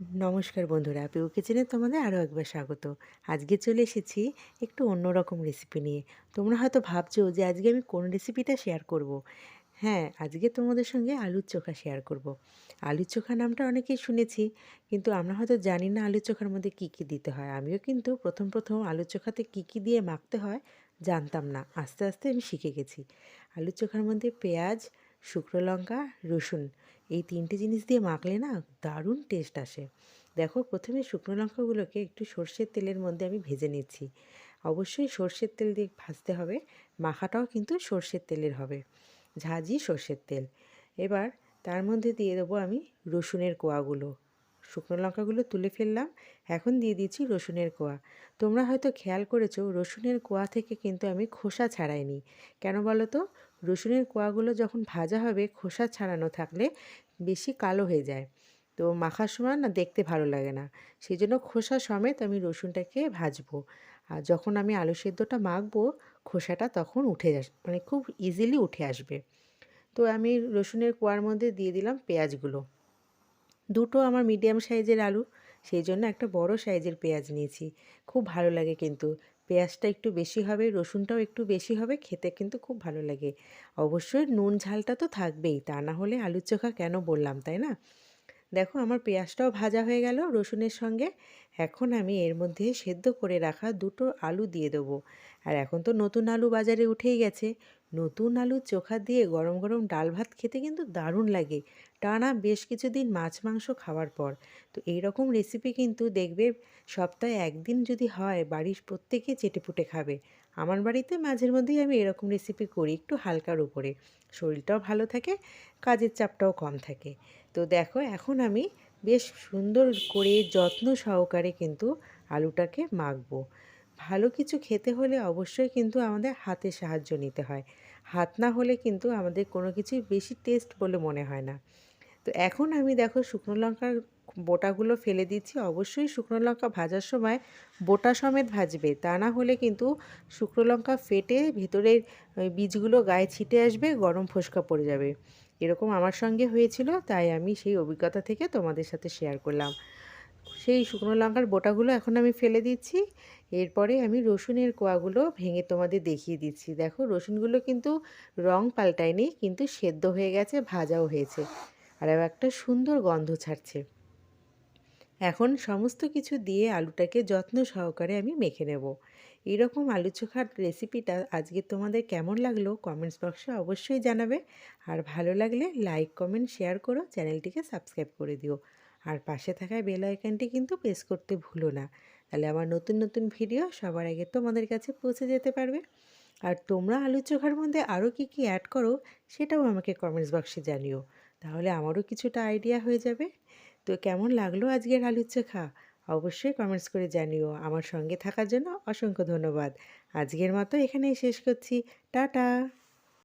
নমস্কার বন্ধুরা পিউ কিচেনে তোমাদের আরও একবার স্বাগত। আজকে চলে এসেছি একটু অন্যরকম রেসিপি নিয়ে। তোমরা হয়তো ভাবছ যে আজকে আমি কোন রেসিপিটা শেয়ার করব। হ্যাঁ আজকে তোমাদের সঙ্গে আলুর চোখা শেয়ার করব। আলুর চোখা নামটা অনেকেই শুনেছি, কিন্তু আমরা হয়তো জানি না আলুর চোখার মধ্যে কী কী দিতে হয়। আমিও কিন্তু প্রথম প্রথম আলুর চোখাতে কী কী দিয়ে মাখতে হয় জানতাম না। আস্তে আস্তে আমি শিখে গেছি। আলুর চোখার মধ্যে পেঁয়াজ শুকনো লঙ্কা, রসুন। এই তিনটে জিনিস দিয়ে মাখলে না দারুণ টেস্ট আসে। দেখো, প্রথমে শুকনো লঙ্কাগুলোকে একটু সর্ষের তেলের মধ্যে আমি ভেজে নিচ্ছি। অবশ্যই সর্ষের তেল দিয়ে ভাজতে হবে, মাখাটাও কিন্তু সর্ষের তেলের হবে। ঝাঁঝি সর্ষের তেল। এবার তার মধ্যে দিয়ে দেবো আমি রসুনের কোয়াগুলো। শুকনো লঙ্কাগুলো তুলে ফেললাম। এখন দিয়ে দিচ্ছি রসুনের কোয়া। তোমরা হয়তো খেয়াল করেছ, রসুনের কোয়া থেকে কিন্তু আমি খোসা ছাড়াইনি। কেন বলো তো রসুনের কোয়াগুলো যখন ভাজা হবে, খোসা ছাড়ানো থাকলে বেশি কালো হয়ে যায়। তো মাখার সময় না দেখতে ভালো লাগে না। সেই জন্য খোসা সমেত আমি রসুনটাকে ভাজবো। আর যখন আমি আলু সেদ্ধটা মাখবো, খোসাটা তখন উঠে আস মানে খুব ইজিলি উঠে আসবে। তো আমি রসুনের কোয়ার মধ্যে দিয়ে দিলাম পেঁয়াজগুলো। দুটো আমার মিডিয়াম সাইজের আলু, সেই জন্য একটা বড় সাইজের পেঁয়াজ নিয়েছি। খুব ভালো লাগে কিন্তু। পেঁয়াজটা একটু বেশি হবে, রসুনটাও একটু বেশি হবে, খেতে কিন্তু খুব ভালো লাগে। অবশ্যই নুন ঝালটা তো থাকবেই, তা না হলে আলুর চোখা কেন বললাম, তাই না? দেখো, আমার পেঁয়াজটাও ভাজা হয়ে গেল, রসুনের সঙ্গে এখন আমি এর মধ্যে সেদ্ধ করে রাখা দুটো আলু দিয়ে দেবো। আর এখন তো নতুন আলু বাজারে উঠেই গেছে। নতুন আলুর চোখা দিয়ে গরম গরম ডাল ভাত খেতে কিন্তু দারুণ লাগে। টানা বেশ কিছুদিন মাছ মাংস খাওয়ার পর। তো এই রকম রেসিপি কিন্তু দেখবে সপ্তাহে একদিন যদি হয়, বাড়ির প্রত্যেকে চেটেপুটে খাবে। আমার বাড়িতে মাঝের মধ্যেই আমি এরকম রেসিপি করি একটু হালকার উপরে। শরীরটাও ভালো থাকে, কাজের চাপটাও কম থাকে। তো দেখো, এখন আমি বেশ সুন্দর করে যত্ন সহকারে কিন্তু আলুটাকে মাখবো। ভালো কিছু খেতে হলে অবশ্যই কিন্তু আমাদের হাতে সাহায্য নিতে হয়। হাত না হলে কিন্তু আমাদের কোনো কিছুই বেশি টেস্ট বলে মনে হয় না। তো এখন আমি দেখো শুকনো লঙ্কার বোটাগুলো ফেলে দিচ্ছি। অবশ্যই শুকনো লঙ্কা ভাজার সময় বোটা সমেত ভাজবে। তা না হলে কিন্তু শুকনো লঙ্কা ফেটে ভেতরের বীজগুলো গায়ে ছিটে আসবে, গরম ফোসকা পড়ে যাবে। এরকম আমার সঙ্গে হয়েছিল, তাই আমি সেই অভিজ্ঞতা থেকে তোমাদের সাথে শেয়ার করলাম। সেই শুকনো লঙ্কার বোটাগুলো এখন আমি ফেলে দিচ্ছি। এরপরে আমি রসুনের কোয়াগুলো ভেঙে তোমাদের দেখিয়ে দিচ্ছি। দেখো, রসুনগুলো কিন্তু রং পাল্টায়নি, কিন্তু সেদ্ধ হয়ে গেছে, ভাজাও হয়েছে। আর একটা সুন্দর গন্ধ ছাড়ছে। এখন সমস্ত কিছু দিয়ে আলুটাকে যত্ন সহকারে আমি মেখে নেব। এরকম আলু চোখার রেসিপিটা আজকে তোমাদের কেমন লাগল কমেন্টস বক্সে অবশ্যই জানাবে। আর ভালো লাগলে লাইক, কমেন্ট, শেয়ার করো, চ্যানেলটিকে সাবস্ক্রাইব করে দিও। আর পাশে থাকা বেল আইকনটি কিন্তু প্রেস করতে ভুলো না। তাহলে আমার নতুন নতুন ভিডিও সবার আগে তোমাদের কাছে পৌঁছে যেতে পারবে। আর তোমরা আলু চোখার মধ্যে আরও কী কী অ্যাড করো সেটাও আমাকে কমেন্টস বক্সে জানিও। তাহলে আমারও কিছুটা আইডিয়া হয়ে যাবে। তো কেমন লাগল আজকের আলুর চোখা? অবশ্যই কমেন্টস করে জানিও। আমার সঙ্গে থাকার জন্য অসংখ্য ধন্যবাদ। আজকের মতো এখানেই শেষ করছি। টাটা!